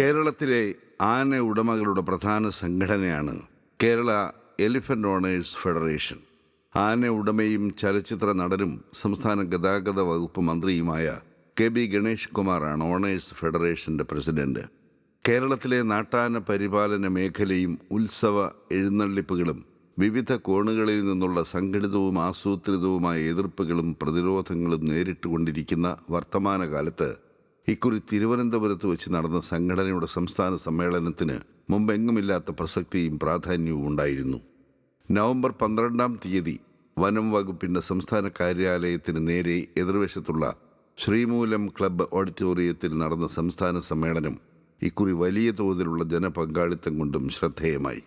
കേരളത്തിലെ ആന ഉടമകളുടെ പ്രധാന സംഘടനയാണ് കേരള എലിഫന്റ് ഓണേഴ്സ് ഫെഡറേഷൻ. ആന ഉടമയും ചലച്ചിത്ര നടനും സംസ്ഥാന ഗതാഗത വകുപ്പ് മന്ത്രിയുമായ കെ ബി ഗണേഷ് കുമാറാണ് ഓണേഴ്സ് ഫെഡറേഷന്റെ പ്രസിഡന്റ്. കേരളത്തിലെ നാട്ടാന പരിപാലന മേഖലയും ഉത്സവ എഴുന്നള്ളിപ്പുകളും വിവിധ കോണുകളിൽ നിന്നുള്ള സംഘടിതവും ആസൂത്രിതവുമായ എതിർപ്പുകളും പ്രതിരോധങ്ങളും നേരിട്ടുകൊണ്ടിരിക്കുന്ന വർത്തമാനകാലത്ത് ഇക്കുറി തിരുവനന്തപുരത്ത് വെച്ച് നടന്ന സംഘടനയുടെ സംസ്ഥാന സമ്മേളനത്തിന് മുമ്പെങ്ങുമില്ലാത്ത പ്രസക്തിയും പ്രാധാന്യവും ഉണ്ടായിരുന്നു. നവംബർ പന്ത്രണ്ടാം തീയതി വനം വകുപ്പിന്റെ സംസ്ഥാന കാര്യാലയത്തിന് നേരെ എതിർവശത്തുള്ള ശ്രീമൂലം ക്ലബ്ബ് ഓഡിറ്റോറിയത്തിൽ നടന്ന സംസ്ഥാന സമ്മേളനം ഇക്കുറി വലിയ തോതിലുള്ള ജനപങ്കാളിത്തം കൊണ്ടും ശ്രദ്ധേയമായി.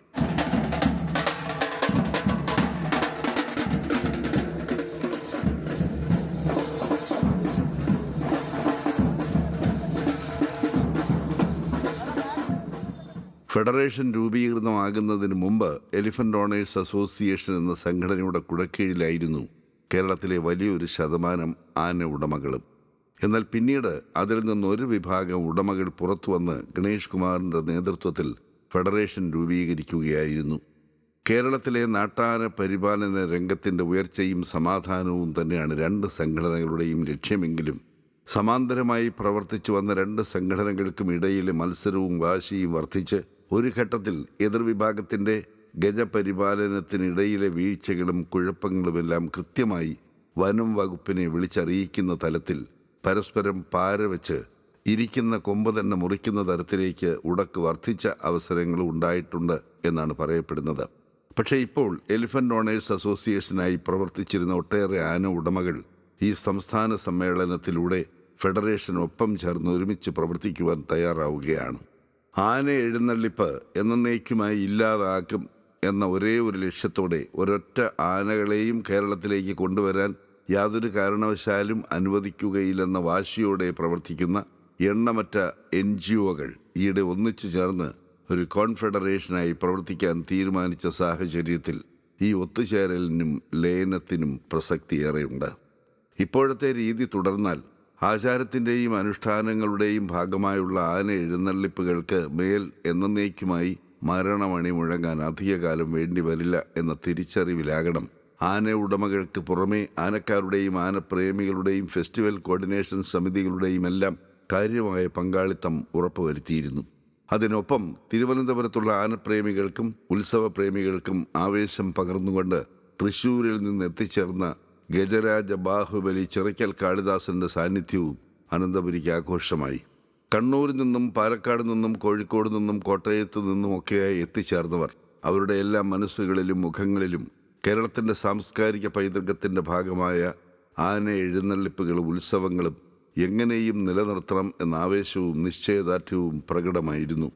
ഫെഡറേഷൻ രൂപീകൃതമാകുന്നതിന് മുമ്പ് എലിഫന്റ് ഓണേഴ്സ് അസോസിയേഷൻ എന്ന സംഘടനയുടെ കുടക്കീഴിലായിരുന്നു കേരളത്തിലെ വലിയൊരു ശതമാനം ആന ഉടമകളും. എന്നാൽ പിന്നീട് അതിൽ നിന്ന് ഒരു വിഭാഗം ഉടമകൾ പുറത്തു വന്ന് ഗണേഷ് കുമാറിന്റെ നേതൃത്വത്തിൽ ഫെഡറേഷൻ രൂപീകരിക്കുകയായിരുന്നു. കേരളത്തിലെ നാട്ടാന പരിപാലന രംഗത്തിന്റെ ഉയർച്ചയും സമാധാനവും തന്നെയാണ് രണ്ട് സംഘടനകളുടെയും ലക്ഷ്യമെങ്കിലും. സമാന്തരമായി പ്രവർത്തിച്ചു വന്ന രണ്ട് സംഘടനകൾക്കും ഇടയിലെ മത്സരവും വാശിയും വർദ്ധിച്ച് ഒരു ഘട്ടത്തിൽ എതിർവിഭാഗത്തിന്റെ ഗജപരിപാലനത്തിനിടയിലെ വീഴ്ചകളും കുഴപ്പങ്ങളുമെല്ലാം കൃത്യമായി വനം വകുപ്പിനെ വിളിച്ചറിയിക്കുന്ന തലത്തിൽ പരസ്പരം പാരവെച്ച് ഇരിക്കുന്ന കൊമ്പ് തന്നെ മുറിക്കുന്ന തരത്തിലേക്ക് ഉടക്ക് വർദ്ധിച്ച അവസരങ്ങളും ഉണ്ടായിട്ടുണ്ട് എന്നാണ് പറയപ്പെടുന്നത്. പക്ഷേ ഇപ്പോൾ എലിഫന്റ് ഓണേഴ്സ് അസോസിയേഷനായി പ്രവർത്തിച്ചിരുന്ന ഒട്ടേറെ ആന ഉടമകൾ ഈ സംസ്ഥാന സമ്മേളനത്തിലൂടെ ഫെഡറേഷൻ ഒപ്പം ചേർന്ന് ഒരുമിച്ച് പ്രവർത്തിക്കുവാൻ തയ്യാറാവുകയാണ്. ആന എഴുന്നള്ളിപ്പ് എന്നേക്കുമായി ഇല്ലാതാക്കും എന്ന ഒരേ ഒരു ലക്ഷ്യത്തോടെ ഒരൊറ്റ ആനകളെയും കേരളത്തിലേക്ക് കൊണ്ടുവരാൻ യാതൊരു കാരണവശാലും അനുവദിക്കുകയില്ലെന്ന വാശിയോടെ പ്രവർത്തിക്കുന്ന എണ്ണമറ്റ എൻ ജി ഒകൾ ഈയിടെ ഒന്നിച്ചു ചേർന്ന് ഒരു കോൺഫെഡറേഷനായി പ്രവർത്തിക്കാൻ തീരുമാനിച്ച സാഹചര്യത്തിൽ ഈ ഒത്തുചേരലിനും ലയനത്തിനും പ്രസക്തിയേറെയുണ്ട്. ഇപ്പോഴത്തെ രീതി തുടർന്നാൽ ആചാരത്തിന്റെയും അനുഷ്ഠാനങ്ങളുടെയും ഭാഗമായുള്ള ആന എഴുന്നള്ളിപ്പുകൾക്ക് മേൽ എന്നേക്കുമായി മരണമണി മുഴങ്ങാൻ അധികകാലം വേണ്ടി വരില്ല എന്ന തിരിച്ചറിവിലാകണം. ആന ഉടമകൾക്ക് പുറമേ ആനക്കാരുടെയും ആനപ്രേമികളുടെയും ഫെസ്റ്റിവൽ കോർഡിനേഷൻ സമിതികളുടെയും എല്ലാം കാര്യമായ പങ്കാളിത്തം ഉറപ്പുവരുത്തിയിരുന്നു. അതിനൊപ്പം തിരുവനന്തപുരത്തുള്ള ആനപ്രേമികൾക്കും ഉത്സവപ്രേമികൾക്കും ആവേശം പകർന്നുകൊണ്ട് തൃശൂരിൽ നിന്ന് എത്തിച്ചേർന്ന ഗജരാജ ബാഹുബലി ചിറയ്ക്കൽ കാളിദാസന്റെ സാന്നിധ്യവും അനന്തപുരിക്ക് ആഘോഷമായി. കണ്ണൂരിൽ നിന്നും പാലക്കാട് നിന്നും കോഴിക്കോട് നിന്നും കോട്ടയത്ത് നിന്നും നിന്നുമൊക്കെയായി എത്തിച്ചേർന്നവർ അവരുടെ എല്ലാ മനസ്സുകളിലും മുഖങ്ങളിലും കേരളത്തിന്റെ സാംസ്കാരിക പൈതൃകത്തിന്റെ ഭാഗമായ ആന എഴുന്നള്ളിപ്പുകളും ഉത്സവങ്ങളും എങ്ങനെയും നിലനിർത്തണം എന്ന ആവേശവും നിശ്ചയദാർഢ്യവും പ്രകടമായിരുന്നു.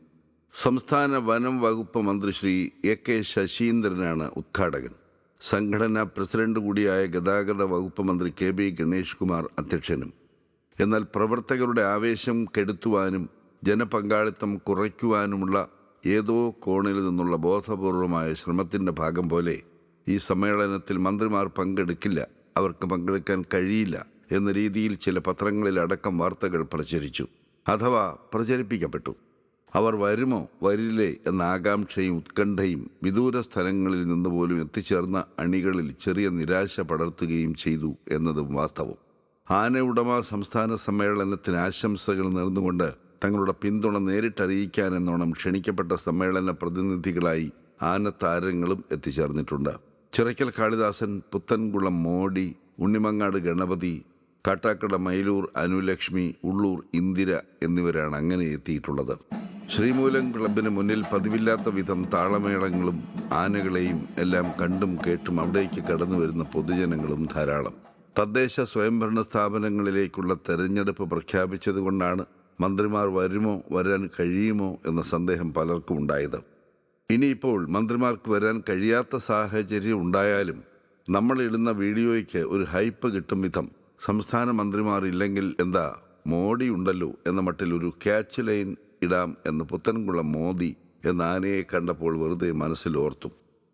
സംസ്ഥാന വനം വകുപ്പ് മന്ത്രി ശ്രീ എ കെ ശശീന്ദ്രനാണ് ഉദ്ഘാടകൻ. സംഘടനാ പ്രസിഡന്റ് കൂടിയായ ഗതാഗത വകുപ്പ് മന്ത്രി കെ ബി ഗണേഷ് കുമാർ അധ്യക്ഷനും. എന്നാൽ പ്രവർത്തകരുടെ ആവേശം കെടുത്തുവാനും ജനപങ്കാളിത്തം കുറയ്ക്കുവാനുമുള്ള ഏതോ കോണിൽ നിന്നുള്ള ബോധപൂർവമായ ശ്രമത്തിന്റെ ഭാഗം പോലെ ഈ സമ്മേളനത്തിൽ മന്ത്രിമാർ പങ്കെടുക്കില്ല അവർക്ക് പങ്കെടുക്കാൻ കഴിയില്ല എന്ന രീതിയിൽ ചില പത്രങ്ങളിൽ അടക്കം വാർത്തകൾ പ്രചരിച്ചു അഥവാ പ്രചരിപ്പിക്കപ്പെട്ടു. അവർ വരുമോ? വരില്ലേ എന്ന ആകാംക്ഷയും ഉത്കണ്ഠയും വിദൂര സ്ഥലങ്ങളിൽ നിന്ന് പോലും എത്തിച്ചേർന്ന അണികളിൽ ചെറിയ നിരാശ പടർത്തുകയും ചെയ്തു എന്നതും വാസ്തവം. ആന ഉടമ സംസ്ഥാന സമ്മേളനത്തിന് ആശംസകൾ നേർന്നുകൊണ്ട് തങ്ങളുടെ പിന്തുണ നേരിട്ടറിയിക്കാനെന്നോണം ക്ഷണിക്കപ്പെട്ട സമ്മേളന പ്രതിനിധികളായി ആനത്താരങ്ങളും എത്തിച്ചേർന്നിട്ടുണ്ട്. ചിറയ്ക്കൽ കാളിദാസൻ പുത്തൻകുളം മോടി ഉണ്ണിമങ്ങാട് ഗണപതി കാട്ടാക്കട മൈലൂർ അനുലക്ഷ്മി ഉള്ളൂർ ഇന്ദിര എന്നിവരാണ് അങ്ങനെ എത്തിയിട്ടുള്ളത്. ശ്രീമൂലം ക്ലബിന് മുന്നിൽ പതിവില്ലാത്ത വിധം താളമേളങ്ങളും ആനകളെയും എല്ലാം കണ്ടും കേട്ടും അവിടേക്ക് കടന്നു വരുന്ന പൊതുജനങ്ങളും ധാരാളം. തദ്ദേശ സ്വയംഭരണ സ്ഥാപനങ്ങളിലേക്കുള്ള തെരഞ്ഞെടുപ്പ് പ്രഖ്യാപിച്ചതുകൊണ്ടാണ് മന്ത്രിമാർ വരുമോ വരാൻ കഴിയുമോ എന്ന സന്ദേഹം പലർക്കും ഉണ്ടായത്. ഇനിയിപ്പോൾ മന്ത്രിമാർക്ക് വരാൻ കഴിയാത്ത സാഹചര്യം ഉണ്ടായാലും നമ്മൾ ഇടുന്ന വീഡിയോയ്ക്ക് ഒരു ഹൈപ്പ് കിട്ടും വിധം. സംസ്ഥാന മന്ത്രിമാർ ഇല്ലെങ്കിൽ എന്താ മോഡി ഉണ്ടല്ലോ എന്ന മട്ടിൽ ഒരു ക്യാച്ച് ലൈൻ ഇടാം എന്ന് പുത്തൻകുളം മോദി എന്ന ആനയെ കണ്ടപ്പോൾ വെറുതെ മനസ്സിൽ ഓർത്തു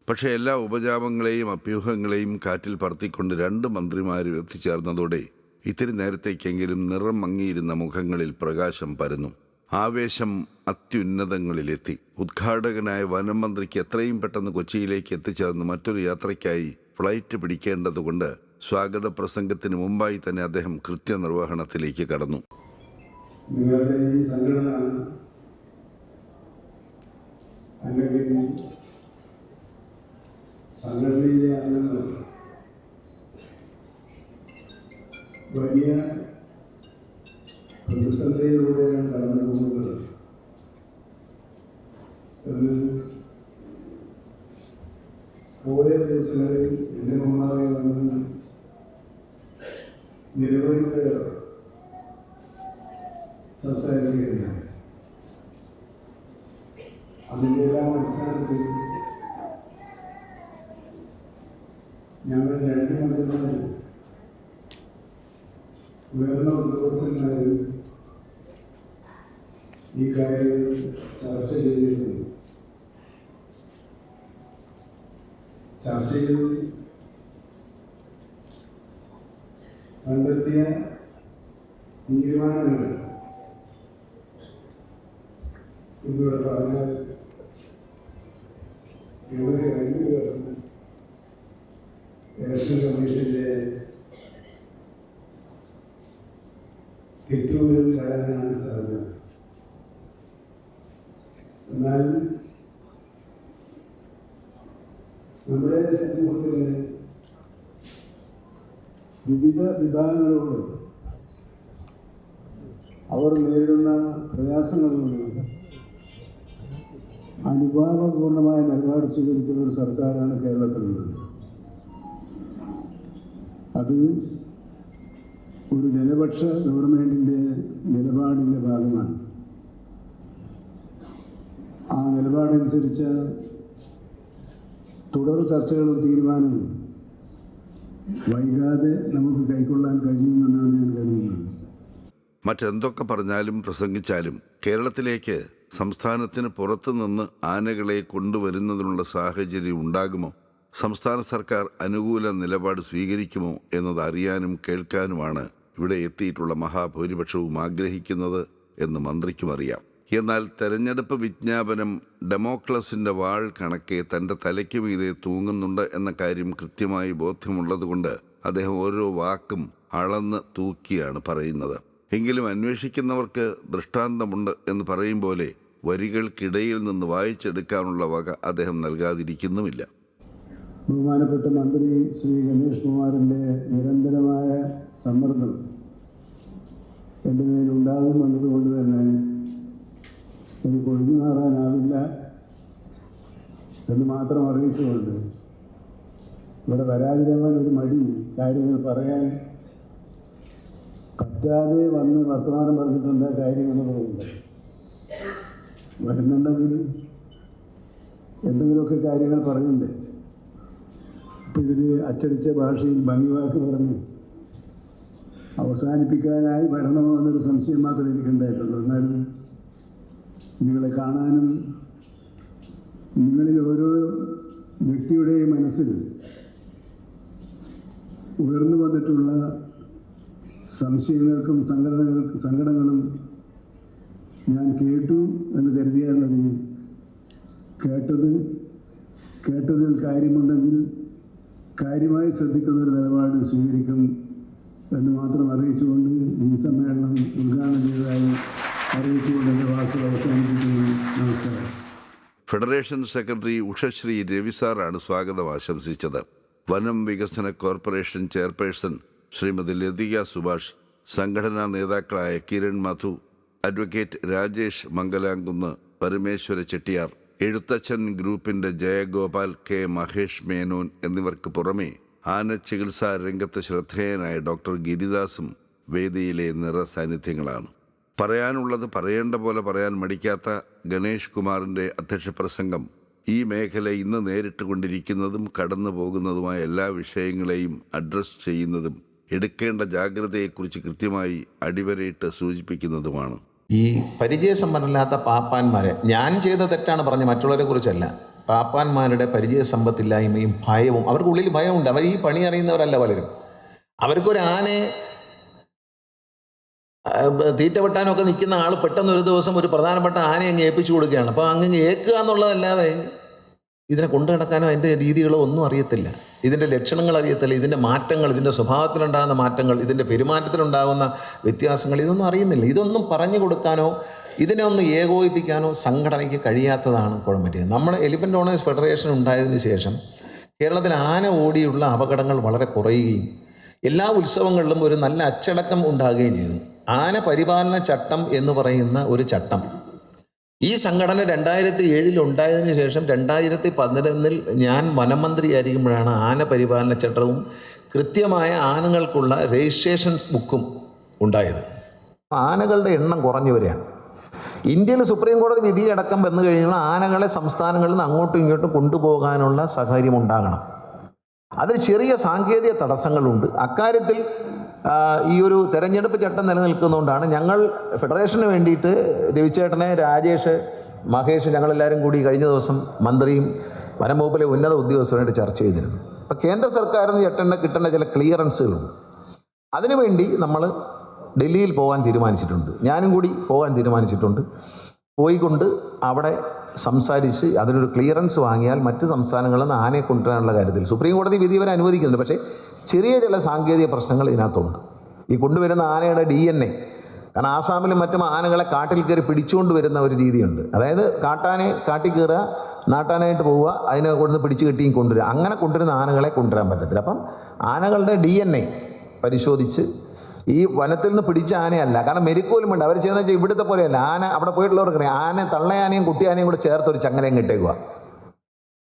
പക്ഷേ എല്ലാ ഉപജാപങ്ങളെയും അഭ്യൂഹങ്ങളെയും കാറ്റിൽ പറത്തിക്കൊണ്ട് രണ്ട് മന്ത്രിമാരും എത്തിച്ചേർന്നതോടെ ഇത്തിരി നേരത്തേക്കെങ്കിലും നിറം മങ്ങിയിരുന്ന മുഖങ്ങളിൽ പ്രകാശം പരന്നു. ആവേശം അത്യുന്നതങ്ങളിലെത്തി. ഉദ്ഘാടകനായ വനം മന്ത്രിക്ക് എത്രയും പെട്ടെന്ന് കൊച്ചിയിലേക്ക് എത്തിച്ചേർന്ന് മറ്റൊരു യാത്രയ്ക്കായി ഫ്ലൈറ്റ് പിടിക്കേണ്ടതുകൊണ്ട് സ്വാഗത പ്രസംഗത്തിന് മുമ്പായി തന്നെ അദ്ദേഹം കൃത്യനിർവഹണത്തിലേക്ക് കടന്നു. നിങ്ങളുടെ ഈ സംഘടന അല്ലെങ്കിൽ സംഘടനയിലെ അംഗങ്ങൾ വലിയ പ്രതിസന്ധിയിലൂടെയാണ് കടന്നു പോകുന്നത് എന്ന് പോയ ദിവസങ്ങളിൽ എന്റെ മുമ്പാകെ വന്ന് നിരവധി പേർ സംസാരിക്കുകയുണ്ടായി അതിന്റെ എല്ലാം അടിസ്ഥാനത്തിൽ ഞങ്ങൾ രണ്ട് മന്ത്രിമാരും ഉയർന്ന ഉദ്യോഗസ്ഥന്മാരും ഈ കാര്യങ്ങൾ ചർച്ച ചെയ്തിരുന്നു ചർച്ചയിൽ കണ്ടെത്തിയ തീരുമാനങ്ങൾ ഇവിടെ പറഞ്ഞാൽ ഇവിടെ രണ്ടുപേർക്കും ഇലക്ഷൻ കമ്മീഷന്റെ തെറ്റുകളിൽ വരാനാണ് സാധ്യത. എന്നാൽ നമ്മുടെ സമൂഹത്തിലെ വിവിധ വിഭാഗങ്ങളോട് അവർ നേരിടുന്ന പ്രയാസങ്ങളോട് അനുഭാവപൂർണമായ നിലപാട് സ്വീകരിക്കുന്ന ഒരു സർക്കാരാണ് കേരളത്തിലുള്ളത്. അത് ഒരു ജനപക്ഷ ഗവൺമെന്റിന്റെ നിലപാടിന്റെ ഭാഗമാണ്. ആ നിലപാടനുസരിച്ച് തുടർ ചർച്ചകളും തീരുമാനവും വൈകാതെ നമുക്ക് കൈക്കൊള്ളാൻ കഴിയുമെന്നാണ് ഞാൻ കരുതുന്നത്. മറ്റെന്തൊക്കെ പറഞ്ഞാലും പ്രസംഗിച്ചാലും കേരളത്തിലേക്ക് സംസ്ഥാനത്തിന് പുറത്തുനിന്ന് ആനകളെ കൊണ്ടുവരുന്നതിനുള്ള സാഹചര്യം ഉണ്ടാകുമോ? സംസ്ഥാന സർക്കാർ അനുകൂല നിലപാട് സ്വീകരിക്കുമോ എന്നത് അറിയാനും കേൾക്കാനുമാണ് ഇവിടെ എത്തിയിട്ടുള്ള മഹാഭൂരിപക്ഷവും ആഗ്രഹിക്കുന്നത് എന്ന് മന്ത്രിക്കും അറിയാം. എന്നാൽ തെരഞ്ഞെടുപ്പ് വിജ്ഞാപനം ഡെമോക്ലസിന്റെ വാൾ കണക്കെ തന്റെ തലയ്ക്ക് മീതെ തൂങ്ങുന്നുണ്ട് എന്ന കാര്യം കൃത്യമായി ബോധ്യമുള്ളതുകൊണ്ട് അദ്ദേഹം ഓരോ വാക്കും അളന്ന് തൂക്കിയാണ് പറയുന്നത്. എങ്കിലും അന്വേഷിക്കുന്നവർക്ക് ദൃഷ്ടാന്തമുണ്ട് എന്ന് പറയും പോലെ വരികൾക്കിടയിൽ നിന്ന് വായിച്ചെടുക്കാനുള്ള വക അദ്ദേഹം നൽകാതിരിക്കുന്നുമില്ല. ബഹുമാനപ്പെട്ട മന്ത്രി ശ്രീ ഗണേഷ് കുമാറിന്റെ നിരന്തരമായ സമ്മർദ്ദം എന്റെ മേലുണ്ടാകും എന്നതുകൊണ്ട് തന്നെ എനിക്ക് ഒഴിഞ്ഞു മാറാനാവില്ല എന്ന് മാത്രം അറിയിച്ചുകൊണ്ട് ഇവിടെ വരാതിരവാൻ ഒരു മടി കാര്യങ്ങൾ പറയാൻ പറ്റാതെ വന്ന് വർത്തമാനം പറഞ്ഞിട്ട് എന്താ കാര്യം എന്നുള്ളതുണ്ട് വരുന്നുണ്ടെങ്കിൽ എന്തെങ്കിലുമൊക്കെ കാര്യങ്ങൾ പറയുന്നുണ്ട്. അപ്പം ഇതിൽ അച്ചടിച്ച ഭാഷയിൽ ഭംഗിവാക്ക് പറഞ്ഞു അവസാനിപ്പിക്കാനായി വരണമോ എന്നൊരു സംശയം മാത്രമേ എനിക്കുണ്ടായിട്ടുള്ളൂ എന്നാലും നിങ്ങളെ കാണാനും നിങ്ങളിൽ ഓരോ വ്യക്തിയുടെയും മനസ്സിൽ ഉയർന്നു വന്നിട്ടുള്ള സംശയങ്ങൾക്കും സംഘടനകൾക്ക് സങ്കടങ്ങളും ഞാൻ കേട്ടു എന്ന് കരുതിയാൽ മതി. കേട്ടത് കേട്ടതിൽ കാര്യമുണ്ടെങ്കിൽ കാര്യമായി ശ്രദ്ധിക്കുന്ന ഒരു നിലപാട് സ്വീകരിക്കും എന്ന് മാത്രം അറിയിച്ചുകൊണ്ട് ഈ സമ്മേളനം ഉദ്ഘാടനം ചെയ്തതായി അറിയിച്ചുകൊണ്ട് എന്റെ വാക്കുകൾ അവസാനിപ്പിക്കുന്നു. നമസ്കാരം. ഫെഡറേഷൻ സെക്രട്ടറി ഉഷശ്രീ രവിസാറാണ് സ്വാഗതം ആശംസിച്ചത്. വനം വികസന കോർപ്പറേഷൻ ചെയർപേഴ്സൺ ശ്രീമതി ലതിക സുഭാഷ് സംഘടനാ നേതാക്കളായ കിരൺ മധു അഡ്വക്കേറ്റ് രാജേഷ് മംഗലാംകുന്ന് പരമേശ്വര ചെട്ടിയാർ എഴുത്തച്ഛൻ ഗ്രൂപ്പിന്റെ ജയഗോപാൽ കെ. മഹേഷ് മേനോൻ എന്നിവർക്ക് പുറമെ ആന ചികിത്സാ രംഗത്ത് ശ്രദ്ധേയനായ ഡോക്ടർ ഗിരിദാസും വേദിയിലെ നിറസാന്നിധ്യങ്ങളാണ് പറയാനുള്ളത് പറയേണ്ട പോലെ പറയാൻ മടിക്കാത്ത ഗണേഷ് കുമാറിന്റെ അധ്യക്ഷ പ്രസംഗം ഈ മേഖല ഇന്ന് നേരിട്ട് കൊണ്ടിരിക്കുന്നതും കടന്നു പോകുന്നതുമായ എല്ലാ വിഷയങ്ങളെയും അഡ്രസ് ചെയ്യുന്നതും എടുക്കേണ്ട ജാഗ്രതയെക്കുറിച്ച് കൃത്യമായി അടിവരയിട്ട് സൂചിപ്പിക്കുന്നതുമാണ്. ഈ പരിചയസമ്പന്നല്ലാത്ത പാപ്പാന്മാരെ ഞാൻ ചെയ്ത തെറ്റാണ് പറഞ്ഞ മറ്റുള്ളവരെ കുറിച്ചല്ല. പാപ്പാന്മാരുടെ പരിചയസമ്പത്തില്ലായ്മയും ഭയവും അവർക്കുള്ളിൽ ഭയമുണ്ട്. അവർ ഈ പണി അറിയുന്നവരല്ല പലരും. അവർക്കൊരു ആനയെ തീറ്റ വെട്ടാനൊക്കെ നിൽക്കുന്ന ആൾ പെട്ടെന്ന് ഒരു ദിവസം ഒരു പ്രധാനപ്പെട്ട ആനയെ അങ്ങ് ഏൽപ്പിച്ചു കൊടുക്കുകയാണ്. അപ്പോൾ അങ്ങ് ഏൽക്കുക എന്നുള്ളതല്ലാതെ ഇതിനെ കൊണ്ടു നടക്കാനോ അതിന്റെ രീതികളോ ഒന്നും അറിയത്തില്ല. ഇതിന്റെ ലക്ഷണങ്ങൾ അറിയത്തില്ല. ഇതിന്റെ മാറ്റങ്ങൾ ഇതിന്റെ സ്വഭാവത്തിലുണ്ടാകുന്ന മാറ്റങ്ങൾ ഇതിന്റെ പെരുമാറ്റത്തിലുണ്ടാകുന്ന വ്യത്യാസങ്ങൾ ഇതൊന്നും അറിയുന്നില്ല. ഇതൊന്നും പറഞ്ഞു കൊടുക്കാനോ ഇതിനെ ഒന്ന് ഏകോപിപ്പിക്കാനോ സംഘടനയ്ക്ക് കഴിയാത്തതാണ് കുഴമ്പറ്റിയത് നമ്മുടെ എലിഫന്റ് ഓണേഴ്സ് ഫെഡറേഷൻ ഉണ്ടായതിനു ശേഷം കേരളത്തിൽ ആന ഓടിയുള്ള അപകടങ്ങൾ വളരെ കുറയുകയും എല്ലാ ഉത്സവങ്ങളിലും ഒരു നല്ല അച്ചടക്കം ഉണ്ടാകുകയും ചെയ്തു. ആന പരിപാലന ചട്ടം എന്ന് പറയുന്ന ഒരു ചട്ടം. ഈ സംഘടന രണ്ടായിരത്തി ഏഴിൽ ഉണ്ടായതിനു ശേഷം രണ്ടായിരത്തി പതിനൊന്നിൽ ഞാൻ വനമന്ത്രിയായിരിക്കുമ്പോഴാണ് ആന പരിപാലന ചട്ടവും കൃത്യമായ ആനകൾക്കുള്ള രജിസ്ട്രേഷൻ ബുക്കും ഉണ്ടായത്. ആനകളുടെ എണ്ണം കുറഞ്ഞു വരികയാണ്. ഇന്ത്യയിൽ സുപ്രീം കോടതി വിധിയടക്കം വന്നു കഴിഞ്ഞാൽ ആനകളെ സംസ്ഥാനങ്ങളിൽ നിന്ന് അങ്ങോട്ടും ഇങ്ങോട്ടും കൊണ്ടുപോകാനുള്ള സാഹചര്യം ഉണ്ടാകണം. അതിൽ ചെറിയ സാങ്കേതിക തടസ്സങ്ങളുണ്ട്. അക്കാര്യത്തിൽ ഈ ഒരു തെരഞ്ഞെടുപ്പ് ചട്ടം നിലനിൽക്കുന്നതുകൊണ്ടാണ് ഞങ്ങൾ ഫെഡറേഷന് വേണ്ടിയിട്ട് രവിചേട്ടനെ രാജേഷ് മഹേഷ് ഞങ്ങളെല്ലാവരും കൂടി കഴിഞ്ഞ ദിവസം മന്ത്രിയും വനം വകുപ്പിലെ ഉന്നത ഉദ്യോഗസ്ഥരുമായിട്ട് ചർച്ച ചെയ്തിരുന്നു. അപ്പോൾ കേന്ദ്ര സർക്കാരിൽ നിന്ന് ചട്ടേണ്ട കിട്ടേണ്ട ചില ക്ലിയറൻസുകളുണ്ട്. അതിനുവേണ്ടി നമ്മൾ ഡൽഹിയിൽ പോകാൻ തീരുമാനിച്ചിട്ടുണ്ട്. ഞാനും കൂടി പോകാൻ തീരുമാനിച്ചിട്ടുണ്ട്. പോയിക്കൊണ്ട് അവിടെ സംസാരിച്ച് അതിനൊരു ക്ലിയറൻസ് വാങ്ങിയാൽ മറ്റ് സംസ്ഥാനങ്ങളിൽ നിന്ന് ആനയെ കൊണ്ടുവരാനുള്ള കാര്യത്തിൽ. സുപ്രീം കോടതി വിധി വരെ അനുവദിക്കുന്നുണ്ട്. പക്ഷേ ചെറിയ ചില സാങ്കേതിക പ്രശ്നങ്ങൾ ഇതിനകത്തുണ്ട്. ഈ കൊണ്ടുവരുന്ന ആനയുടെ ഡി എൻ എ കാരണം ആസാമിലും മറ്റും ആനകളെ കാട്ടിൽ കയറി പിടിച്ചുകൊണ്ട് വരുന്ന ഒരു രീതിയുണ്ട്. അതായത് കാട്ടാനെ കാട്ടിൽ കയറുക നാട്ടാനായിട്ട് പോവുക അതിനെ കൊണ്ടുവന്ന് പിടിച്ചു കെട്ടിയും കൊണ്ടുവരിക. അങ്ങനെ കൊണ്ടുവരുന്ന ആനകളെ കൊണ്ടുവരാൻ പറ്റത്തില്ല. അപ്പം ആനകളുടെ ഡി എൻ എ പരിശോധിച്ച് ഈ വനത്തിൽ നിന്ന് പിടിച്ച ആനയല്ല. കാരണം മെരിക്കോലും ഉണ്ട്. അവർ ചെയ്യുന്ന വെച്ചാൽ ഇവിടുത്തെ പോലെയല്ല. ആന അവിടെ പോയിട്ടുള്ളവർക്ക് ആന തള്ളയാനയും കുട്ടിയാനയും കൂടെ ചേർത്ത് ഒരു ചങ്ങലയും കിട്ടേക്കുക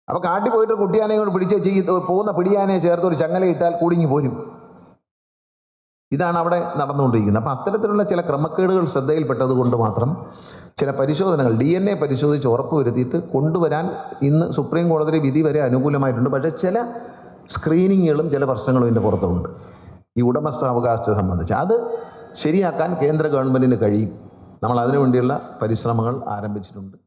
അപ്പോൾ കാട്ടി പോയിട്ട് കുട്ടിയാനയും കൂടെ പിടിച്ച് വെച്ച് പോകുന്ന പിടിയാനയെ ചേർത്ത് ഒരു ചങ്ങല ഇട്ടാൽ കുടുങ്ങി പോരും. ഇതാണ് അവിടെ നടന്നുകൊണ്ടിരിക്കുന്നത്. അപ്പം അത്തരത്തിലുള്ള ചില ക്രമക്കേടുകൾ ശ്രദ്ധയിൽപ്പെട്ടത് കൊണ്ട് മാത്രം ചില പരിശോധനകൾ ഡി എൻ എ പരിശോധിച്ച് ഉറപ്പുവരുത്തിയിട്ട് കൊണ്ടുവരാൻ ഇന്ന് സുപ്രീം കോടതി വിധി വരെ അനുകൂലമായിട്ടുണ്ട്. പക്ഷേ ചില സ്ക്രീനിങ്ങുകളും ചില പ്രശ്നങ്ങളും ഇതിന്റെ പുറത്തുണ്ട്. ഈ ഉടമസ്ഥാവകാശത്തെ സംബന്ധിച്ച്. അത് ശരിയാക്കാൻ കേന്ദ്ര ഗവൺമെന്റിന് കഴിയും. നമ്മൾ അതിനുവേണ്ടിയുള്ള പരിശ്രമങ്ങൾ ആരംഭിച്ചിട്ടുണ്ട്.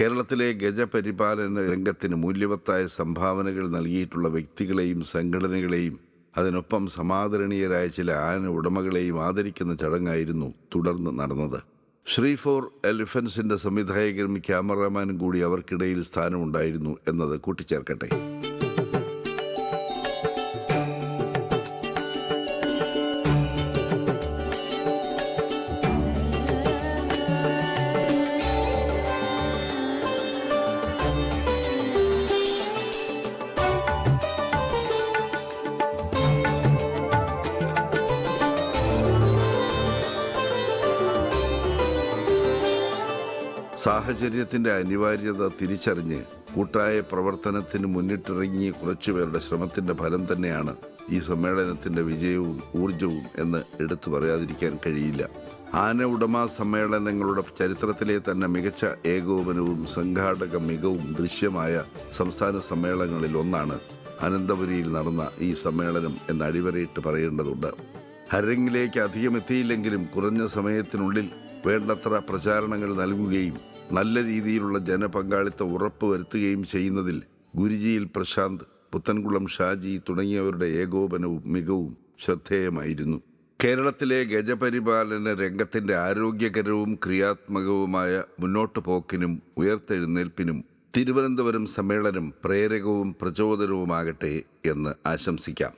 കേരളത്തിലെ ഗജപരിപാലന രംഗത്തിന് മൂല്യവത്തായ സംഭാവനകൾ നൽകിയിട്ടുള്ള വ്യക്തികളെയും സംഘടനകളെയും അതിനൊപ്പം സമാദരണീയരായ ചില ആന ഉടമകളെയും ആദരിക്കുന്ന ചടങ്ങായിരുന്നു തുടർന്ന് നടന്നത്. ശ്രീ ഫോർ എലിഫൻസിന്റെ സംവിധായകരും ക്യാമറാമാനും കൂടി അവർക്കിടയിൽ സ്ഥാനമുണ്ടായിരുന്നു എന്നത് കൂട്ടിച്ചേർക്കട്ടെ. സാഹചര്യത്തിന്റെ അനിവാര്യത തിരിച്ചറിഞ്ഞ് കൂട്ടായ പ്രവർത്തനത്തിന് മുന്നിട്ടിറങ്ങിയ കുറച്ചുപേരുടെ ശ്രമത്തിന്റെ ഫലം തന്നെയാണ് ഈ സമ്മേളനത്തിന്റെ വിജയവും ഊർജവും എന്ന് എടുത്തു പറയാതിരിക്കാൻ കഴിയില്ല. ആന ഉടമ സമ്മേളനങ്ങളുടെ ചരിത്രത്തിലെ തന്നെ മികച്ച ഏകോപനവും സംഘാടക മികവും ദൃശ്യമായ സംസ്ഥാന സമ്മേളനങ്ങളിൽ ഒന്നാണ് അനന്തപുരിയിൽ നടന്ന ഈ സമ്മേളനം എന്ന് അടിവരയിട്ട് പറയേണ്ടതുണ്ട്. ഹരങ്ങിലേക്ക് അധികം എത്തിയില്ലെങ്കിലും കുറഞ്ഞ സമയത്തിനുള്ളിൽ വേണ്ടത്ര പ്രചാരണങ്ങൾ നൽകുകയും നല്ല രീതിയിലുള്ള ജനപങ്കാളിത്തം ഉറപ്പുവരുത്തുകയും ചെയ്യുന്നതിൽ ഗുരുജിയിൽ പ്രശാന്ത് പുത്തൻകുളം ഷാജി തുടങ്ങിയവരുടെ ഏകോപനവും മികവും ശ്രദ്ധേയമായിരുന്നു. കേരളത്തിലെ ഗജപരിപാലന രംഗത്തിന്റെ ആരോഗ്യകരവും ക്രിയാത്മകവുമായ മുന്നോട്ടു പോക്കിനും ഉയർത്തെഴുന്നേൽപ്പിനും തിരുവനന്തപുരം സമ്മേളനം പ്രേരകവും പ്രചോദനവുമാകട്ടെ എന്ന് ആശംസിക്കാം.